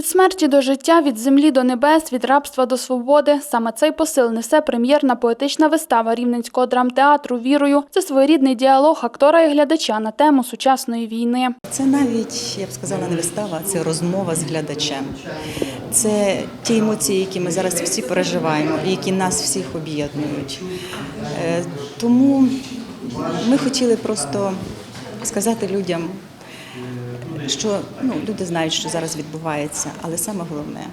Від смерті до життя, від землі до небес, від рабства до свободи. Саме цей посил несе прем'єрна поетична вистава Рівненського драмтеатру Вірою. Це своєрідний діалог актора і глядача на тему сучасної війни. Це навіть, я б сказала, не вистава, це розмова з глядачем. Це ті емоції, які ми зараз всі переживаємо, і які нас всіх об'єднують. Е, Тому ми хотіли просто сказати людям, що ну, люди знають, що зараз відбувається, але саме головне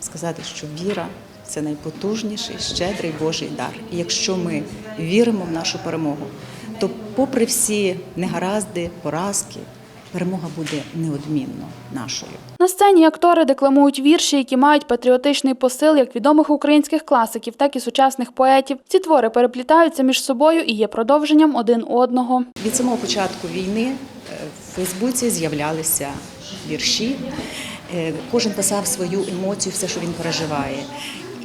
сказати, що віра це найпотужніший, щедрий Божий дар. І якщо ми віримо в нашу перемогу, то, попри всі негаразди, поразки, перемога буде неодмінно нашою. На сцені актори декламують вірші, які мають патріотичний посил як відомих українських класиків, так і сучасних поетів. Ці твори переплітаються між собою і є продовженням один одного. Від самого початку війни в Фейсбуці з'являлися вірші. Е, Кожен писав свою емоцію, все, що він переживає.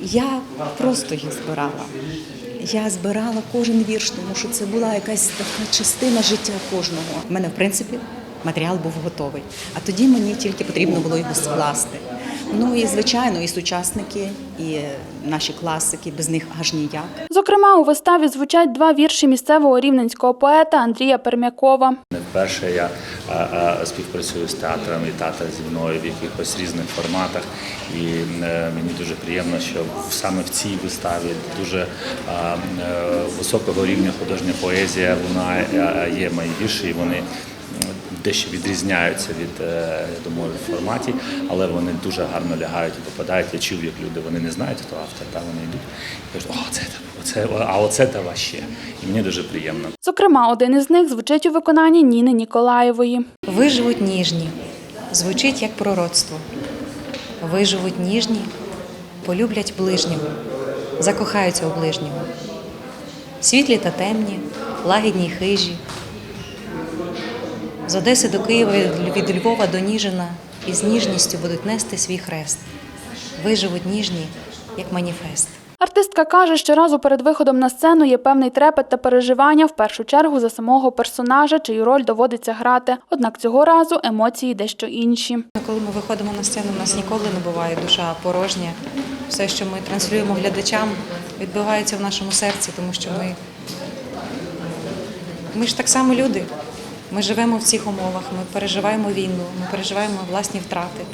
Я просто їх збирала. Я збирала кожен вірш, тому що це була якась така частина життя кожного. У мене, в принципі, матеріал був готовий. А тоді мені тільки потрібно було його скласти. Ну і звичайно, і сучасники, і наші класики, без них аж ніяк. Зокрема, у виставі звучать два вірші місцевого рівненського поета Андрія Пермякова. Не вперше я а, а, співпрацюю з театром і театр зі мною в якихось різних форматах. І е, мені дуже приємно, що саме в цій виставі дуже а, е, високого рівня художня поезія лунає, а, є мої вірші, і вони дещо відрізняються від е, думаю, в форматі, але вони дуже гарно лягають і попадають. Я чув, як люди вони не знають, хто автор, та вони йдуть і кажуть, о, це оце, а оце та ваще. І мені дуже приємно. Зокрема, один із них звучить у виконанні Ніни Ніколаєвої. Виживуть ніжні, звучить як пророцтво. Виживуть ніжні, полюблять ближнього, закохаються у ближнього. Світлі та темні, лагідні й хижі. З Одеси до Києва, від Львова до Ніжина і з ніжністю будуть нести свій хрест. Виживуть ніжні, як маніфест. Артистка каже, що разу перед виходом на сцену є певний трепет та переживання в першу чергу за самого персонажа, чию роль доводиться грати. Однак цього разу емоції дещо інші. Коли ми виходимо на сцену, у нас ніколи не буває душа порожня. Все, що ми транслюємо глядачам, відбувається в нашому серці, тому що ми, ми ж так само люди. Ми живемо в цих умовах, ми переживаємо війну, ми переживаємо власні втрати.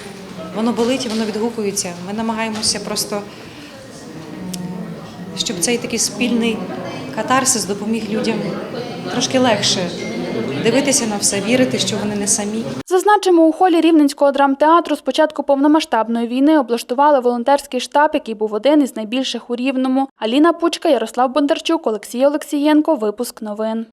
Воно болить, воно відгукується. Ми намагаємося просто, щоб цей такий спільний катарсис допоміг людям трошки легше дивитися на все, вірити, що вони не самі. Зазначимо, у холі Рівненського драмтеатру з початку повномасштабної війни облаштували волонтерський штаб, який був один із найбільших у Рівному. Аліна Пучка, Ярослав Бондарчук, Олексій Олексієнко. Випуск новин.